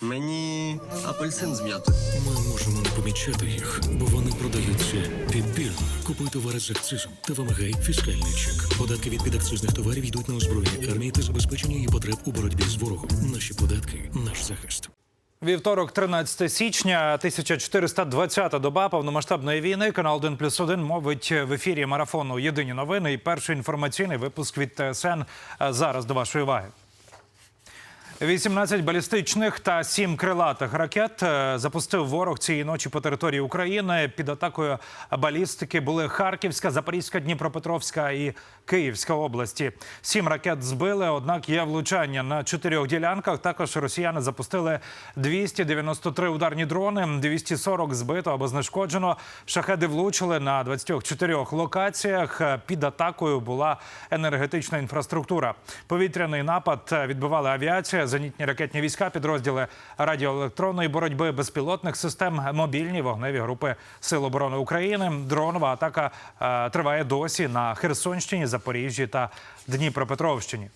Мені апельсин з м'ятою. Ми можемо не помічати їх, бо вони продаються підбірно. Купуй товари з акцизом та вимагай фіскальний чек. Податки від підакцизних товарів йдуть на озброєння армії та забезпечення її потреб у боротьбі з ворогом. Наші податки наш захист. Вівторок, 13 січня, 1420-та доба повномасштабної війни. Канал 1 плюс 1 мовить в ефірі марафону Єдині новини і перший інформаційний випуск від ТСН зараз до вашої уваги. 18 балістичних та 7 крилатих ракет е, запустив ворог цієї ночі по території України. Під атакою балістики були Харківська, Запорізька, Дніпропетровська і Київська області. Сім ракет збили, однак є влучання на чотирьох ділянках. Також росіяни запустили 293 ударні дрони, 240 збито або знешкоджено. Шахеди влучили на 24 локаціях. Під атакою була енергетична інфраструктура. Повітряний напад відбивала авіація, зенітні ракетні війська, підрозділи радіоелектронної боротьби, безпілотних систем, мобільні вогневі групи Сил оборони України. Дронова атака е, триває досі на Херсонщині, Запоріжжі та Дніпропетровщині.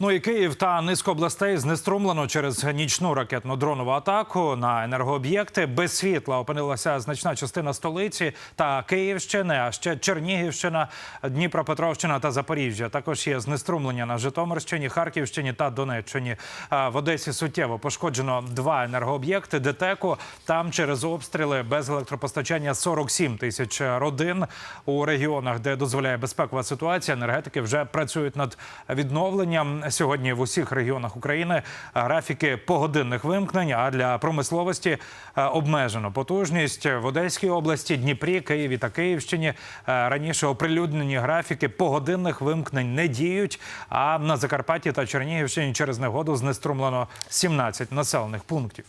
Ну і Київ та низку областей знеструмлено через нічну ракетну дронову атаку на енергооб'єкти. Без світла опинилася значна частина столиці та Київщини, а ще Чернігівщина, Дніпропетровщина та Запоріжжя. Також є знеструмлення на Житомирщині, Харківщині та Донеччині. В Одесі суттєво пошкоджено два енергооб'єкти. ДТЕКу там через обстріли без електропостачання 47 тисяч родин у регіонах, де дозволяє безпекова ситуація. Енергетики вже працюють над відновленням. Сьогодні в усіх регіонах України графіки погодинних вимкнень. А для промисловості е, обмежено потужність в Одеській області, Дніпрі, Києві та Київщині. е, Раніше оприлюднені графіки погодинних вимкнень не діють. А на Закарпатті та Чернігівщині через негоду знеструмлено 17 населених пунктів.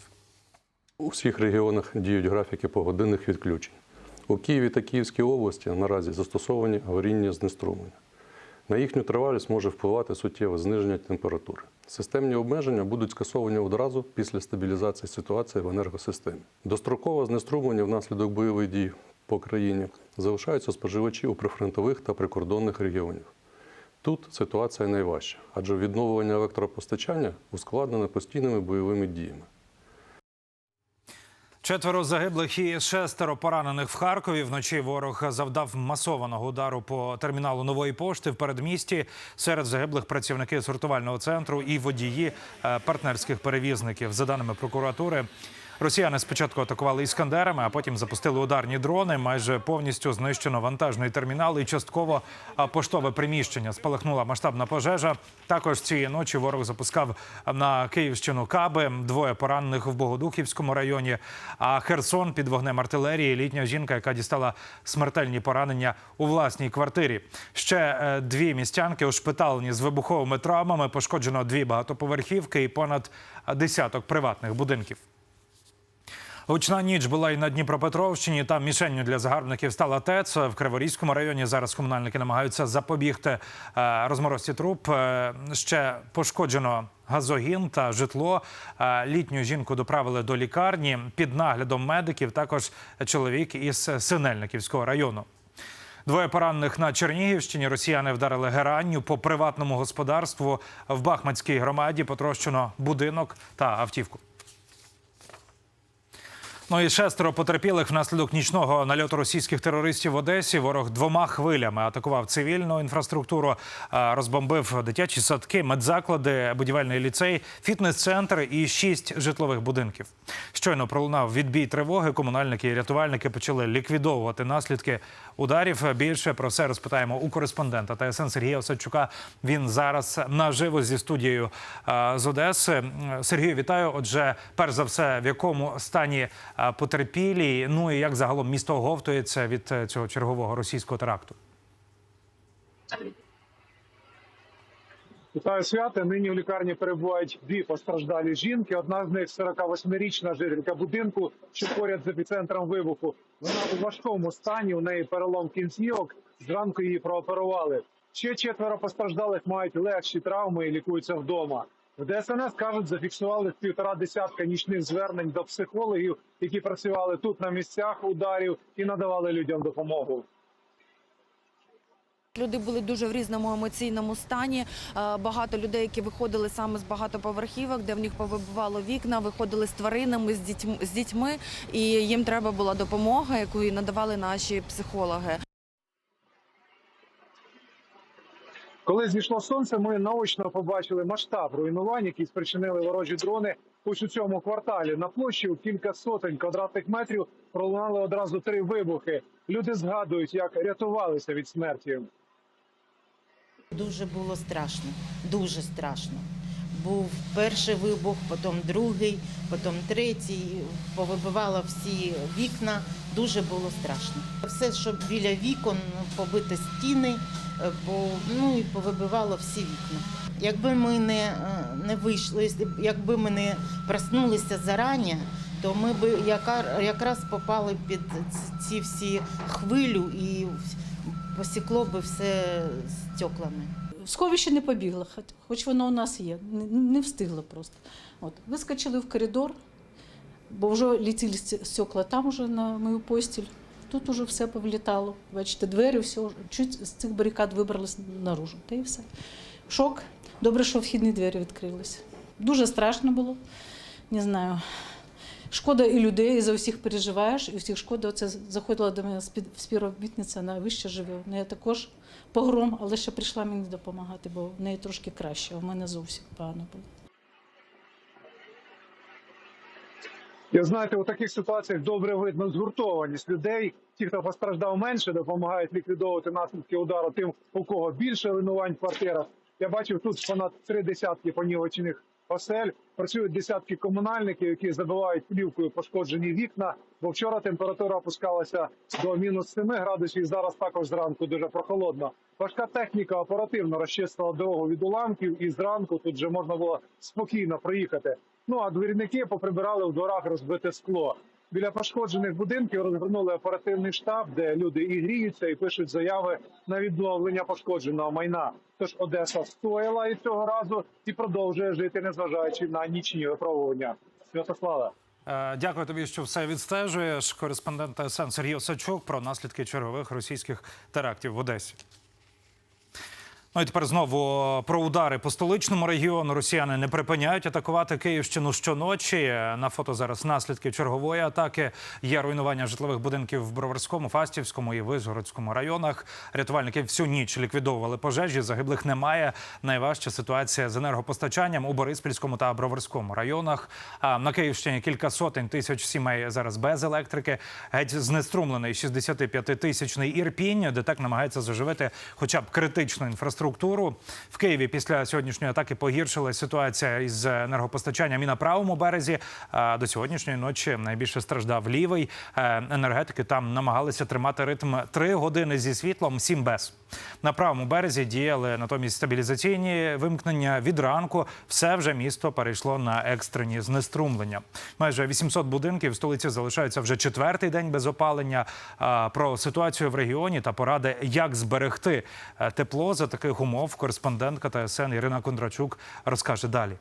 У всіх регіонах діють графіки погодинних відключень. У Києві та Київській області наразі застосовані аварійні знеструмлення. На їхню тривалість може впливати суттєве зниження температури. Системні обмеження будуть скасовані одразу після стабілізації ситуації в енергосистемі. Дострокове знеструмлення внаслідок бойових дій по країні залишаються споживачі у прифронтових та прикордонних регіонів. Тут ситуація найважча, адже відновлення електропостачання ускладнене постійними бойовими діями. Четверо загиблих і шестеро поранених в Харкові. Вночі ворог завдав масованого удару по терміналу нової пошти в передмісті. Серед загиблих працівники сортувального центру і водії е, партнерських перевізників. За даними прокуратури, росіяни спочатку атакували іскандерами, а потім запустили ударні дрони. Майже повністю знищено вантажний термінал і частково поштове приміщення. Спалахнула масштабна пожежа. Також цієї ночі ворог запускав на Київщину каби. Двоє поранених в Богодухівському районі. А Херсон під вогнем артилерії. Літня жінка, яка дістала смертельні поранення у власній квартирі. Ще е, дві містянки ушпиталені з вибуховими травмами. Пошкоджено дві багатоповерхівки і понад десяток приватних будинків. Гучна ніч була і на Дніпропетровщині. Там мішенню для загарбників стала ТЕЦ. В Криворізькому районі зараз комунальники намагаються запобігти е, розморозці труб. Е, Ще пошкоджено газогін та житло. Е, Літню жінку доправили до лікарні під наглядом медиків. Також чоловік із Синельниківського району. Двоє поранених на Чернігівщині. Росіяни вдарили геранню по приватному господарству в Бахмацькій громаді. Потрощено будинок та автівку. Ну і шестеро потерпілих внаслідок нічного нальоту російських терористів в Одесі. Ворог двома хвилями атакував цивільну інфраструктуру, е, розбомбив дитячі садки, медзаклади, будівельний ліцей, фітнес-центр і шість житлових будинків. Щойно пролунав відбій тривоги. Комунальники і рятувальники почали ліквідовувати наслідки ударів. Більше про це розпитаємо у кореспондента ТСН Сергія Осадчука. Він зараз наживо зі студією е, з Одеси. Сергію, вітаю. Отже, перш за все, в якому стані е, потерпілі? Ну і як загалом місто оговтується від е, цього чергового російського теракту? Вітаю свята. Нині в лікарні перебувають дві постраждалі жінки. Одна з них 48-річна жителька будинку, що поряд з епіцентром вибуху. Вона у важкому стані. У неї перелом кінцівок. Зранку її прооперували. Ще четверо постраждалих мають легші травми і лікуються вдома. В ДСНС кажуть, зафіксували півтора десятка нічних звернень до психологів, які працювали тут на місцях ударів і надавали людям допомогу. Люди були дуже в різному емоційному стані. Е, Багато людей, які виходили саме з багатоповерхівок, де в них повибивало вікна, виходили з тваринами, з дітьми, з дітьми, і їм треба була допомога, яку і надавали наші психологи. Коли зійшло сонце, ми наочно побачили масштаб руйнувань, які спричинили ворожі дрони. Ось у цьому кварталі на площі у кілька сотень квадратних метрів пролунали одразу три вибухи. Люди згадують, як рятувалися від смерті. Дуже було страшно, дуже страшно. Був перший вибух, потім другий, потім третій. Повибивало всі вікна. Дуже було страшно. Все, що біля вікон, побиті стіни, е, по, ну і повибивало всі вікна. Якби ми не, е, не вийшли, якби ми не проснулися зарані, то ми б якраз попали під ці всі хвилю і посікло би все стеклами. В сховище не побігла, хоч- воно у нас є. Не, встигла просто. От. Вискочили в коридор, бо вже летіли ст- стекла там уже на мою постіль. Тут уже все повлітало. Бачите, двері, все, чуть з цих барикад вибрались наружу. Та і все. Шок. Добре, що вхідні двері відкрилися. Дуже страшно було. Не знаю. Шкода і людей, і за усіх переживаєш, і всіх шкода. Оце заходила до мене спів- співробітниця, вона вище живе. У неї також погром, але ще прийшла мені допомагати, бо в неї трошки краще, а в мене зовсім погано було. І знаєте, у таких ситуаціях добре видно згуртованість людей. Ті, хто постраждав менше, допомагають ліквідовувати наслідки удару тим, у кого більше руйнувань в квартирах. Я бачив тут понад три десятки понівечених осель. Працюють десятки комунальників, які забивають плівкою пошкоджені вікна. Бо вчора температура опускалася до мінус 7 градусів. Зараз також зранку дуже прохолодно. Важка техніка оперативно розчистила дорогу від уламків, і зранку тут вже можна було спокійно проїхати. Ну а двірники поприбирали в дворах розбите скло. Біля пошкоджених будинків розгорнули оперативний штаб, де люди і гріються, і пишуть заяви на відновлення пошкодженого майна. Тож Одеса стояла і цього разу і продовжує жити, незважаючи на нічні випробування. Святослава. Е, Дякую тобі, що все відстежуєш. Кореспондент ТСН Сергій Осачук про наслідки чергових російських терактів в Одесі. Ну і тепер знову про удари по столичному регіону. Росіяни не припиняють атакувати Київщину щоночі. На фото зараз наслідки чергової атаки. Є руйнування житлових будинків в Броварському, Фастівському і Визгородському районах. Рятувальники всю ніч ліквідовували пожежі. Загиблих немає. Найважча ситуація з енергопостачанням у Бориспільському та Броварському районах. А на Київщині кілька сотень тисяч сімей зараз без електрики. Геть знеструмлений 65-тисячний Ірпінь, де так намагається заживити хоча б критичну інфраструктуру. В Києві після сьогоднішньої атаки погіршилася ситуація із енергопостачанням і на правому березі. До сьогоднішньої ночі найбільше страждав лівий. Е, Енергетики там намагалися тримати ритм 3 години зі світлом, 7 без. На правому березі діяли натомість стабілізаційні вимкнення від ранку. Все вже місто перейшло на екстрені знеструмлення. Майже 800 будинків в столиці залишаються вже четвертий день без опалення. Про ситуацію в регіоні та поради, як зберегти е, тепло за таких умов. Кореспондентка ТСН Ірина Кондрачук розкаже далі.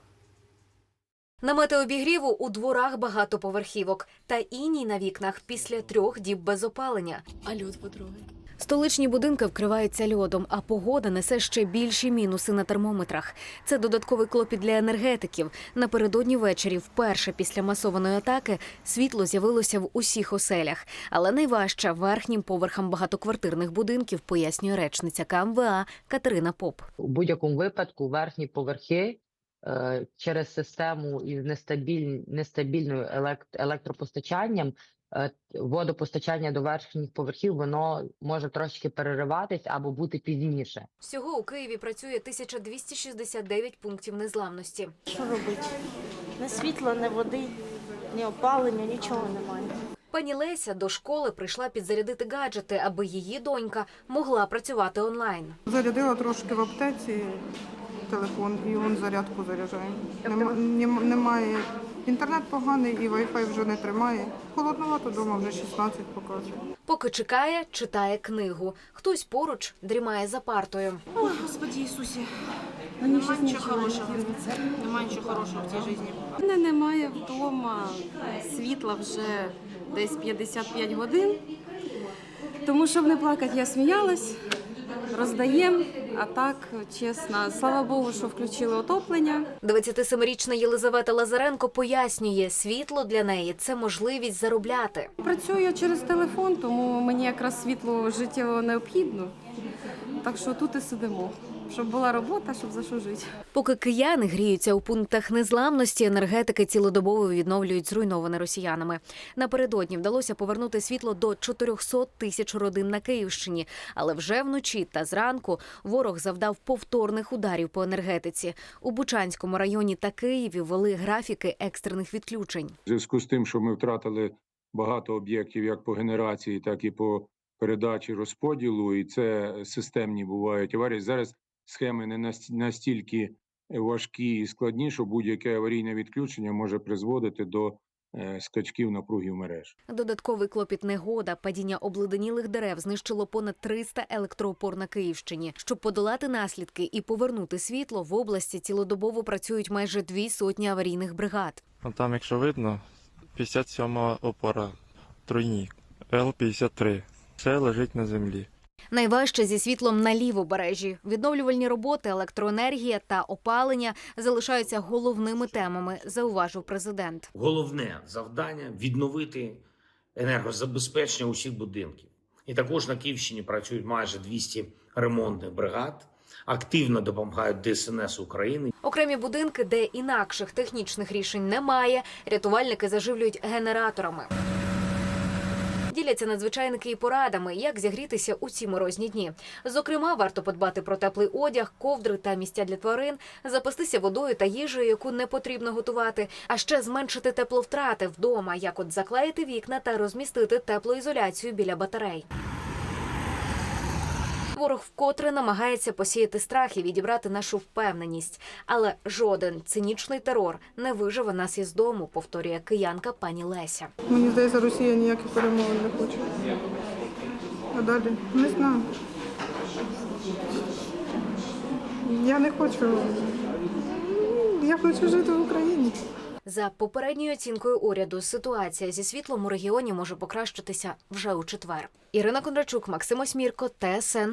Намети обігріву у дворах багатоповерхівок та іній на вікнах після трьох діб без опалення. А лід потрогай. Столичні будинки вкриваються льодом, а погода несе ще більші мінуси на термометрах. Це додатковий клопіт для енергетиків. Напередодні ввечері, вперше після масованої атаки, світло з'явилося в усіх оселях. Але найважче верхнім поверхам багатоквартирних будинків, пояснює речниця КМВА Катерина Поп. У будь-якому випадку верхні поверхи е, через систему із нестабіль... нестабільною елект... електропостачанням, водопостачання до верхніх поверхів воно може трошки перериватись або бути пізніше. Всього у Києві працює 1269 пунктів незламності. Що робити? Не світла, не води, ні опалення, нічого немає. Пані Леся до школи прийшла підзарядити гаджети, аби її донька могла працювати онлайн. Зарядила трошки в аптеці телефон і он зарядку заряджає. Нема- немає. Інтернет поганий і Wi-Fi вже не тримає. Холодновато вдома вже 16 показує. Поки чекає, читає книгу. Хтось поруч дрімає за партою. Ой, Господи Ісусі, немає нічого хорошого. Немає нічого хорошого в цій житті. мене немає вдома світла вже десь 55 годин. Тому, щоб не плакати, я сміялась. Роздаємо. А так, чесно, слава Богу, що включили отоплення. 27-річна Єлизавета Лазаренко пояснює, світло для неї це можливість заробляти. Працюю через телефон, тому мені якраз світло життєво необхідно. Так що тут і сидимо, щоб була робота, щоб за що жити. Поки кияни гріються у пунктах незламності, енергетики цілодобово відновлюють зруйноване росіянами. Напередодні вдалося повернути світло до 400 тисяч родин на Київщині, але вже вночі та зранку ворог завдав повторних ударів по енергетиці. У Бучанському районі та Києві ввели графіки екстрених відключень. В зв'язку з тим, що ми втратили багато об'єктів як по генерації, так і по передачі розподілу, і це системні бувають аварії. Зараз схеми не настільки важкі і складні, що будь-яке аварійне відключення може призводити до е, скачків напруги в мереж. Додатковий клопіт негода, падіння обледенілих дерев знищило понад 300 електроопор на Київщині. Щоб подолати наслідки і повернути світло, в області цілодобово працюють майже дві сотні аварійних бригад. Там, якщо видно, 57 опора, тройник, Л-53. Все лежить на землі. Найважче зі світлом на лівобережжі. Відновлювальні роботи, електроенергія та опалення залишаються головними темами, зауважив президент. Головне завдання відновити енергозабезпечення усіх будинків. І також на Київщині працюють майже 200 ремонтних бригад. Активно допомагають ДСНС України. Окремі будинки, де інакших технічних рішень немає, рятувальники заживлюють генераторами. Діляться надзвичайники і порадами, як зігрітися у ці морозні дні. Зокрема, варто подбати про теплий одяг, ковдри та місця для тварин, запастися водою та їжею, яку не потрібно готувати, а ще зменшити тепловтрати вдома, як от заклеїти вікна та розмістити теплоізоляцію біля батарей. Ворог вкотре намагається посіяти страх і відібрати нашу впевненість, але жоден цинічний терор не виживе нас із дому, повторює киянка пані Леся. Мені здається, Росія ніяких перемовин не хоче. А далі? Не знаю. Я не хочу. Я хочу жити в Україні. За попередньою оцінкою уряду, ситуація зі світлом у регіоні може покращитися вже у четвер. Ірина Кондрачук, Максим Осмірко, ТСН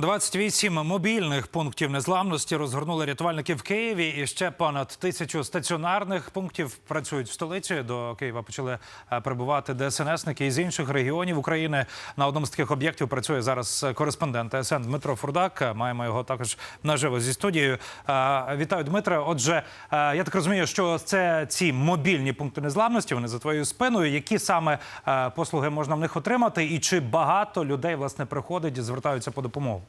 28 мобільних пунктів незламності розгорнули рятувальники в Києві. І ще понад тисячу стаціонарних пунктів працюють в столиці. До Києва почали е, прибувати ДСНСники із інших регіонів України. На одному з таких об'єктів працює зараз кореспондент ТСН Дмитро Фурдак. Маємо його також наживо зі студією. Е, Вітаю, Дмитре. Отже, е, я так розумію, що це ці мобільні пункти незламності. Вони за твоєю спиною. Які саме е, послуги можна в них отримати, і чи багато людей власне приходить і звертаються по допомогу?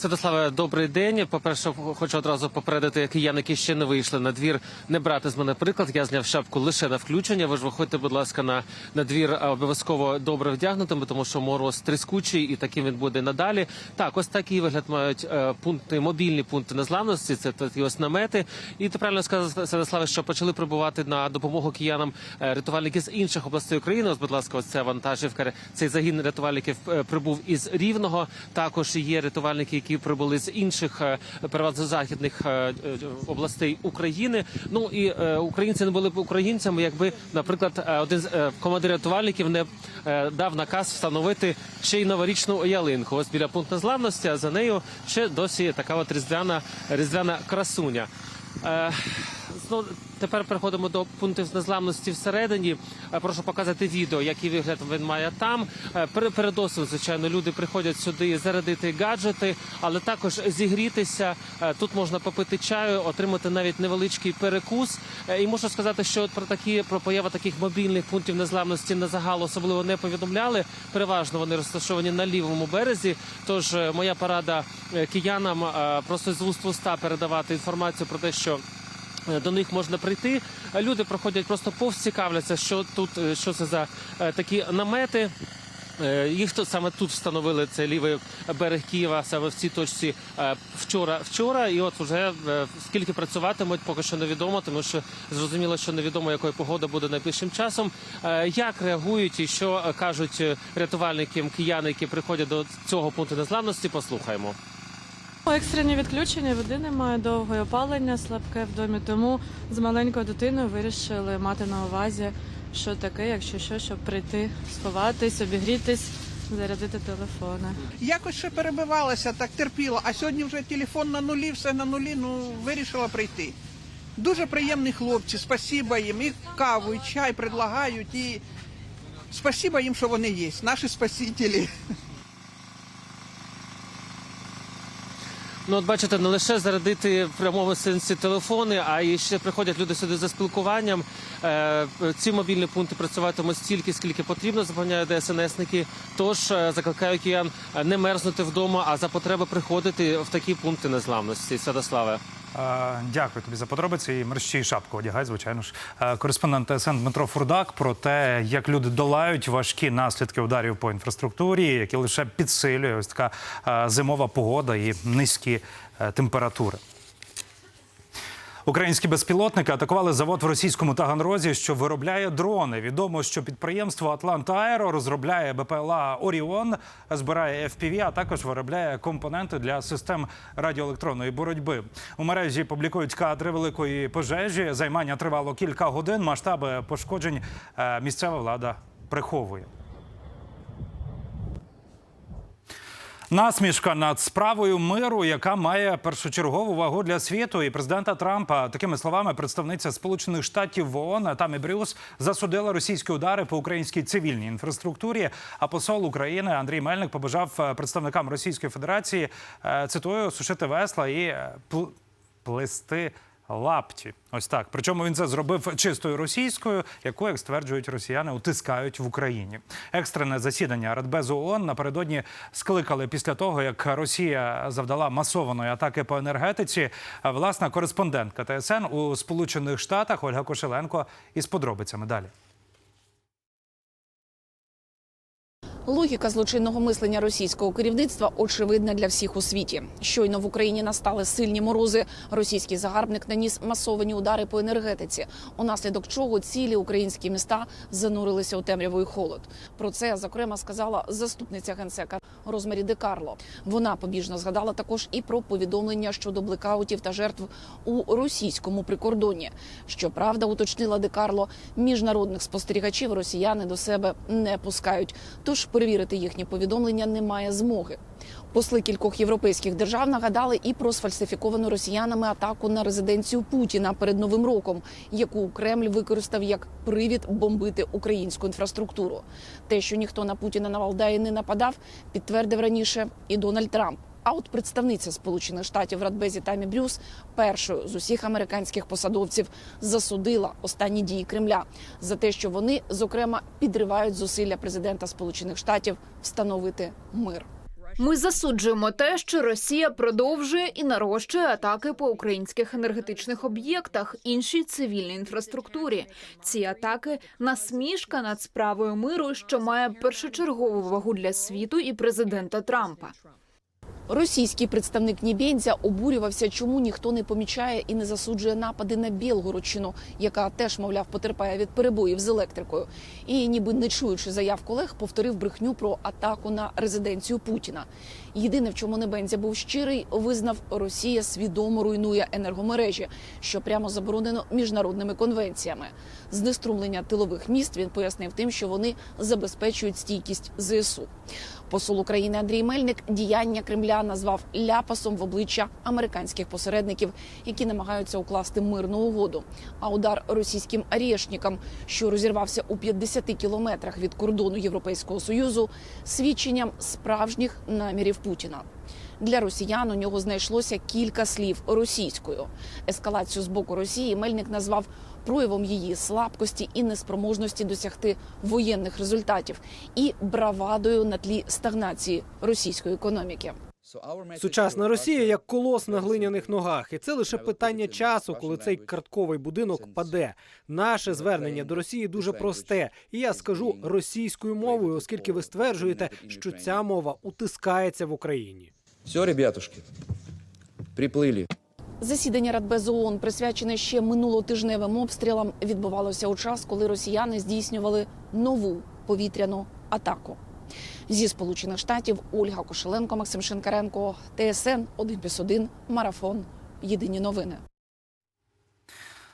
Святославе, добрий день. По-перше, хочу одразу попередити киян, які ще не вийшли на двір, не брати з мене приклад. Я зняв шапку лише на включення. Ви ж виходьте, будь ласка, на, на двір обов'язково добре вдягнутими, тому що мороз тріскучий і таким він буде надалі. Так, ось такий вигляд мають е, пункти, мобільні пункти незламності. Це такі ось намети. І ти правильно сказав, Святославе, що почали прибувати на допомогу киянам е, рятувальники з інших областей України. Ось, будь ласка, ось ця вантажівка. Цей загін рятувальників е, прибув із Рівного. Також є рятувальники, які прибули з інших е, переважно західних е, е, областей України. Ну і українці не були б українцями, якби, наприклад, один з командир рятувальників не дав наказ встановити ще й новорічну ялинку. Ось біля пункту незламності, а за нею ще досі така от різдвяна різдвяна красуня. Знову тепер переходимо до пунктів незламності всередині. Е, Прошу показати відео, який вигляд він має там. Е, звичайно, люди приходять сюди зарядити гаджети, але також зігрітися. Е, Тут можна попити чаю, отримати навіть невеличкий перекус. І можу сказати, що про такі про появу таких мобільних пунктів незламності на загал особливо не повідомляли. Переважно вони розташовані на лівому березі. Тож моя порада киянам просто з вуст в уста передавати інформацію про те, що До них можна прийти. Е, Люди проходять просто повз цікавляться, що тут е, що це за е, такі намети. Е, Їх тут саме тут встановили це лівий берег Києва, саме в цій точці е, вчора. Вчора, і от вже е, скільки працюватимуть, поки що невідомо, тому що зрозуміло, що невідомо, якою погода буде найближчим часом. Е, Як реагують і що е, кажуть е, рятувальники кияни, які приходять до цього пункту незламності, послухаємо. Екстрені відключення води немає довгої опалення, слабке в домі. Тому з маленькою дитиною вирішили мати на увазі, що таке, якщо що, щоб прийти, сховатись, обігрітись, зарядити телефони. Якось ще перебивалася, так терпіла, а сьогодні вже телефон на нулі, все на нулі, ну вирішила прийти. Дуже приємні хлопці, спасіба їм. І каву, і чай предлагають. І спасіба їм, що вони є, наші спасителі. Ну, от бачите, не лише зарядити в прямому сенсі телефони, а і ще приходять люди сюди за спілкуванням. Е, ці мобільні пункти працюватимуть стільки, скільки потрібно, запевняють ДСНСники. Тож е, закликаю киян е, не мерзнути вдома, а за потреби приходити в такі пункти незламності. Святославе. Е, Дякую тобі за подробиці. І мерщій шапку одягай, звичайно ж. Е, Кореспондент ТСН Дмитро Фурдак про те, як люди долають важкі наслідки ударів по інфраструктурі, які лише підсилює ось така е, зимова погода і низькі температури. Українські безпілотники атакували завод в російському Таганрозі, що виробляє дрони. Відомо, що підприємство Атланта Аеро розробляє БПЛА Оріон, збирає FPV, а також виробляє компоненти для систем радіоелектронної боротьби. У мережі публікують кадри великої пожежі. Займання тривало кілька годин. Масштаби пошкоджень е, місцева влада приховує. Насмішка над справою миру, яка має першочергову вагу для світу, і президента Трампа такими словами представниця Сполучених Штатів в ООН Тамі Брюс засудила російські удари по українській цивільній інфраструктурі. А посол України Андрій Мельник побажав е, представникам Російської Федерації е, цитую сушити весла і е, плести лапті. Ось так. Причому він це зробив чистою російською, яку, як стверджують росіяни, утискають в Україні. Екстрене засідання Радбезу ООН напередодні скликали після того, як Росія завдала масованої атаки по енергетиці. Власна кореспондентка ТСН у Сполучених Штатах Ольга Кошеленко із подробицями далі. Логіка злочинного мислення російського керівництва очевидна для всіх у світі. Щойно в Україні настали сильні морози. Російський загарбник наніс масовані удари по енергетиці, унаслідок чого цілі українські міста занурилися у темряву і холод. Про це зокрема сказала заступниця генсека Розмарі Де Карло. Вона побіжно згадала також і про повідомлення щодо блекаутів та жертв у російському прикордонні. Щоправда, уточнила Де Карло, міжнародних спостерігачів росіяни до себе не пускають. Тож перевірити їхні повідомлення немає змоги. Посли кількох європейських держав нагадали і про сфальсифіковану росіянами атаку на резиденцію Путіна перед новим роком, яку Кремль використав як привід бомбити українську інфраструктуру. Те, що ніхто на Путіна на Валдаї не нападав, підтвердив раніше і Дональд Трамп. А от представниця Сполучених Штатів Радбезі Тамі Брюс першою з усіх американських посадовців засудила останні дії Кремля за те, що вони зокрема підривають зусилля президента Сполучених Штатів встановити мир. Ми засуджуємо те, що Росія продовжує і нарощує атаки по українських енергетичних об'єктах, іншій цивільній інфраструктурі. Ці атаки насмішка над справою миру, що має першочергову вагу для світу і президента Трампа. Російський представник Нібензя обурювався, чому ніхто не помічає і не засуджує напади на Білгородщину, яка теж, мовляв, потерпає від перебоїв з електрикою. І, ніби не чуючи заяв колег, повторив брехню про атаку на резиденцію Путіна. Єдине, в чому Небензя був щирий, визнав, Росія свідомо руйнує енергомережі, що прямо заборонено міжнародними конвенціями. Знеструмлення тилових міст він пояснив тим, що вони забезпечують стійкість ЗСУ. Посол України Андрій Мельник діяння Кремля назвав ляпасом в обличчя американських посередників, які намагаються укласти мирну угоду. А удар російським арішникам, що розірвався у 50 кілометрах від кордону Європейського союзу, свідченням справжніх намірів Путіна. Для росіян у нього знайшлося кілька слів російською. Ескалацію з боку Росії Мельник назвав проявом її слабкості і неспроможності досягти воєнних результатів і бравадою на тлі стагнації російської економіки. Сучасна Росія як колос на глиняних ногах, і це лише питання часу, коли цей картковий будинок паде. Наше звернення до Росії дуже просте, і я скажу російською мовою, оскільки ви стверджуєте, що ця мова утискається в Україні. Все, ребятушки, приплыли. Засідання Радбезу ООН, присвячене ще минулотижневим обстрілам, відбувалося у час, коли росіяни здійснювали нову повітряну атаку. Зі Сполучених Штатів Ольга Кошеленко, Максим Шинкаренко, ТСН 1+,1, Марафон. Єдині новини.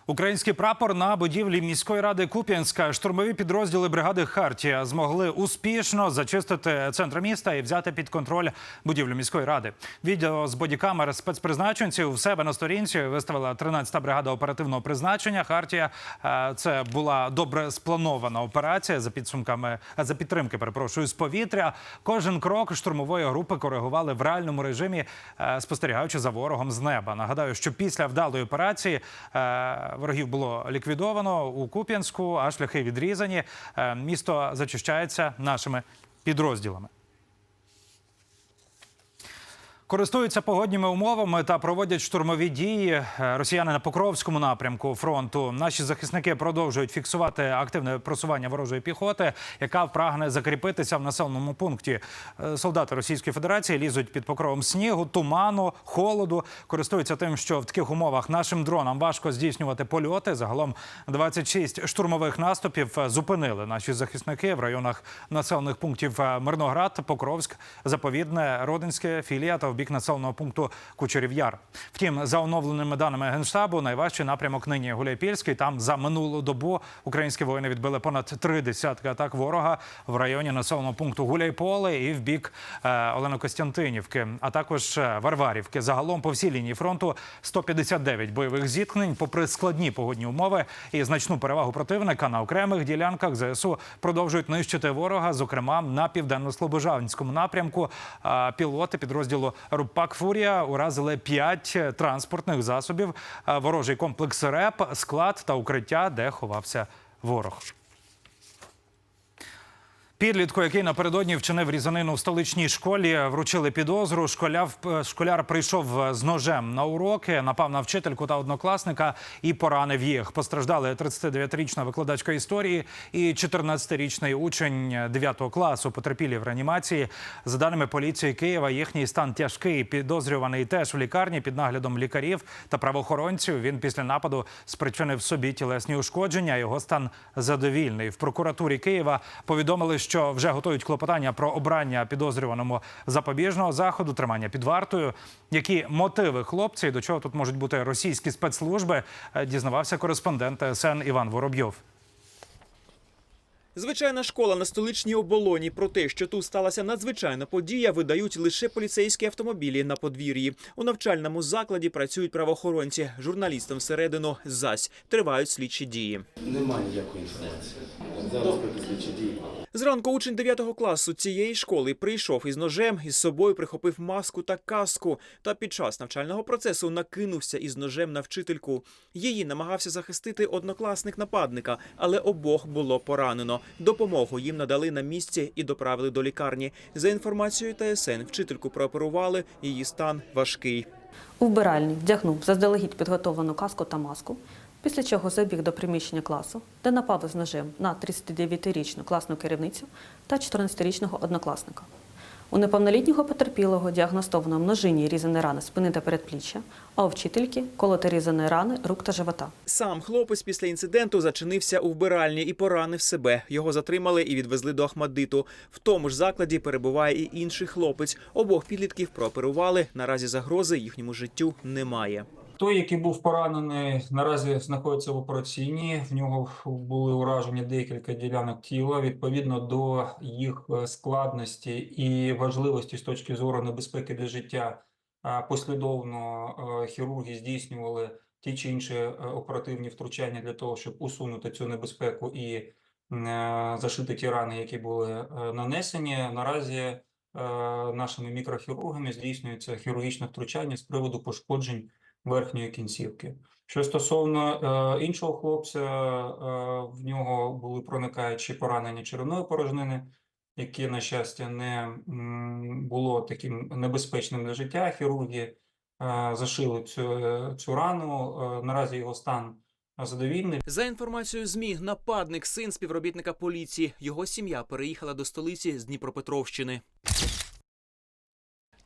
Український прапор на будівлі міської ради Куп'янська. Штурмові підрозділи бригади Хартія змогли успішно зачистити центр міста і взяти під контроль будівлю міської ради. Відео з бодікамер спецпризначенців в себе на сторінці виставила 13-та бригада оперативного призначення. Хартія Е, це була добре спланована операція за підсумками за підтримки. Перепрошую з повітря. Кожен крок штурмової групи коригували в реальному режимі, е, спостерігаючи за ворогом з неба. Нагадаю, що після вдалої операції е, ворогів було ліквідовано у Куп'янську, а шляхи відрізані. Е, Місто зачищається нашими підрозділами. Користуються погодніми умовами та проводять штурмові дії. Е, Росіяни на Покровському напрямку фронту. Наші захисники продовжують фіксувати активне просування ворожої піхоти, яка прагне закріпитися в населеному пункті. Е, Солдати Російської Федерації лізуть під покровом снігу, туману, холоду. Користуються тим, що в таких умовах нашим дронам важко здійснювати польоти. Загалом 26 штурмових наступів е, зупинили наші захисники в районах населених пунктів Мирноград, Покровськ, Заповідне, Родинське, Філія та бік населеного пункту Кучерів Яр. Втім, за оновленими даними генштабу, найважчий напрямок нині Гуляйпільський. Там за минулу добу українські воїни відбили понад три десятки атак ворога в районі населеного пункту Гуляйполе і в бік е, Олено-Костянтинівки, а також е, Варварівки. Загалом по всій лінії фронту 159 бойових зіткнень, попри складні погодні умови і значну перевагу противника на окремих ділянках ЗСУ продовжують нищити ворога, зокрема на південно-слобожанському напрямку. Пілоти підрозділу Рупак Фурія уразили п'ять транспортних засобів, ворожий комплекс РЕП, склад та укриття, де ховався ворог. Підлітку, який напередодні вчинив різанину в столичній школі, вручили підозру. Школяв, школяр прийшов з ножем на уроки, напав на вчительку та однокласника і поранив їх. Постраждали 39-річна викладачка історії і 14-річний учень 9 класу. Потерпілі в реанімації. За даними поліції Києва, їхній стан тяжкий. Підозрюваний теж в лікарні під наглядом лікарів та правоохоронців. Він після нападу спричинив собі тілесні ушкодження. Його стан задовільний. В прокуратурі Києва повідомили, що вже готують клопотання про обрання підозрюваному запобіжного заходу, тримання під вартою. Які мотиви хлопця і до чого тут можуть бути російські спецслужби, е, дізнавався кореспондент ТСН Іван Воробйов. Звичайна школа на столичній оболоні. Про те, що тут сталася надзвичайна подія, видають лише поліцейські автомобілі на подвір'ї. У навчальному закладі працюють правоохоронці. Журналістам всередину зась тривають слідчі дії. Немає ніякої інформації. Зараз слідчі дії. Зранку учень 9 класу цієї школи прийшов із ножем, із собою прихопив маску та каску. Та під час навчального процесу накинувся із ножем на вчительку. Її намагався захистити однокласник нападника, але обох було поранено. Допомогу їм надали на місці і доправили до лікарні. За інформацією ТСН, вчительку прооперували. Її стан важкий. У вбиральні вдягнув заздалегідь підготовану каску та маску, після чого забіг до приміщення класу, де напав з ножем на 39-річну класну керівницю та 14-річного однокласника. У неповнолітнього потерпілого діагностовано множинні різані рани спини та передпліччя, а у вчительки колоти різані рани рук та живота. Сам хлопець після інциденту зачинився у вбиральні і поранив себе. Його затримали і відвезли до Ахмадиту. В тому ж закладі перебуває і інший хлопець. Обох підлітків прооперували. Наразі загрози їхньому життю немає. Той, який був поранений, наразі знаходиться в операційній. В нього були уражені декілька ділянок тіла. Відповідно до їх е, складності і важливості з точки зору небезпеки для життя, послідовно е, хірурги здійснювали ті чи інші е, оперативні втручання для того, щоб усунути цю небезпеку і зашити ті рани, які були нанесені. Наразі нашими мікрохірургами здійснюється хірургічне втручання з приводу пошкоджень верхньої кінцівки. Що стосовно е, іншого хлопця, е, в нього були проникаючі поранення черевної порожнини, яке, на щастя, не було таким небезпечним для життя. Хірурги е, зашили цю, е, цю рану. Е, наразі його стан задовільний. За інформацією ЗМІ, нападник син співробітника поліції. Його сім'я переїхала до столиці з Дніпропетровщини.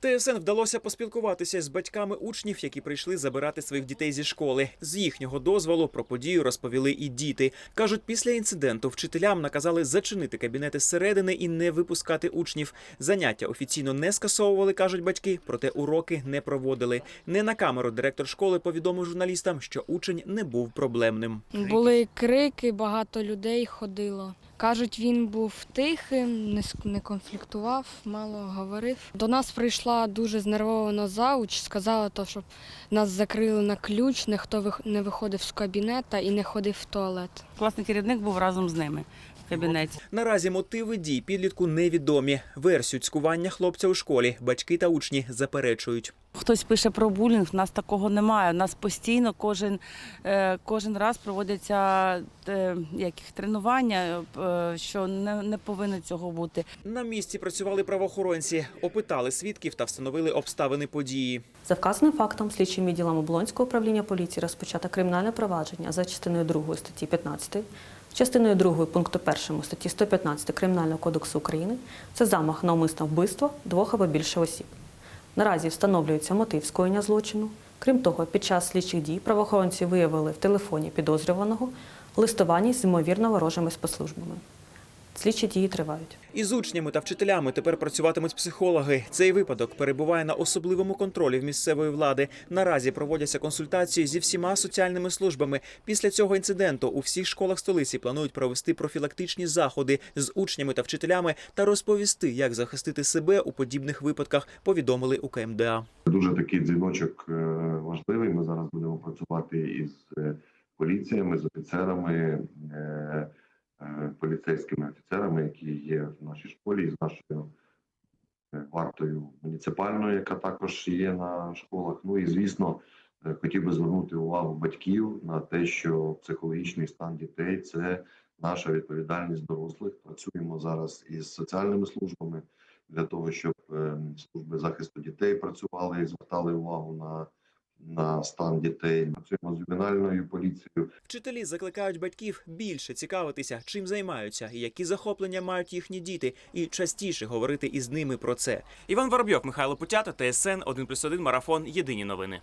ТСН вдалося поспілкуватися з батьками учнів, які прийшли забирати своїх дітей зі школи. З їхнього дозволу про подію розповіли і діти. кажуть, після інциденту вчителям наказали зачинити кабінети зсередини і не випускати учнів. Заняття офіційно не скасовували, кажуть батьки, проте уроки не проводили. Не на камеру директор школи повідомив журналістам, що учень не був проблемним. Були крики, багато людей ходило. Кажуть, він був тихим, не, не конфліктував, мало говорив. До нас прийшла дуже знервована зауч, сказала, то, щоб нас закрили на ключ, ніхто не виходив з кабінета і не ходив в туалет. Класний керівник був разом з ними кабінеті. Наразі мотиви дій підлітку невідомі. Версію цькування хлопця у школі батьки та учні заперечують. Хтось пише про булінг, в нас такого немає. У нас постійно кожен, е, кожен раз проводяться е, яких тренування, е, що не, не повинно цього бути. На місці працювали правоохоронці, опитали свідків та встановили обставини події. За вказаним фактом слідчим відділом Оболонського управління поліції розпочато кримінальне провадження за частиною 2 статті 15, частиною 2 пункту 1 статті 115 Кримінального кодексу України це замах на умисне вбивство двох або більше осіб. Наразі встановлюється мотив скоєння злочину. Крім того, під час слідчих дій правоохоронці виявили в телефоні підозрюваного листування з ймовірно ворожими спецслужбами. Слідчі дії тривають. Із учнями та вчителями тепер працюватимуть психологи. Цей випадок перебуває на особливому контролі в місцевої влади. Наразі проводяться консультації зі всіма соціальними службами. Після цього інциденту у всіх школах столиці планують провести профілактичні заходи з учнями та вчителями та розповісти, як захистити себе у подібних випадках. Повідомили у КМДА. Дуже такий дзвіночок е, важливий. Ми зараз будемо працювати із е, поліціями, з офіцерами, е, поліцейськими офіцерами, які є в нашій школі, і з нашою е, вартою муніципальною, яка також є на школах. Ну і звісно, е, хотів би звернути увагу батьків на те, що психологічний стан дітей це наша відповідальність дорослих. Працюємо зараз із соціальними службами для того, щоб е, служби захисту дітей працювали і звертали увагу на, на стан дітей. Працюємо з ювенальною поліцією. Вчителі закликають батьків більше цікавитися, чим займаються які захоплення мають їхні діти, і частіше говорити із ними про це. Іван Воробйов, Михайло Путята, ТСН 1+,1 Марафон. Єдині новини.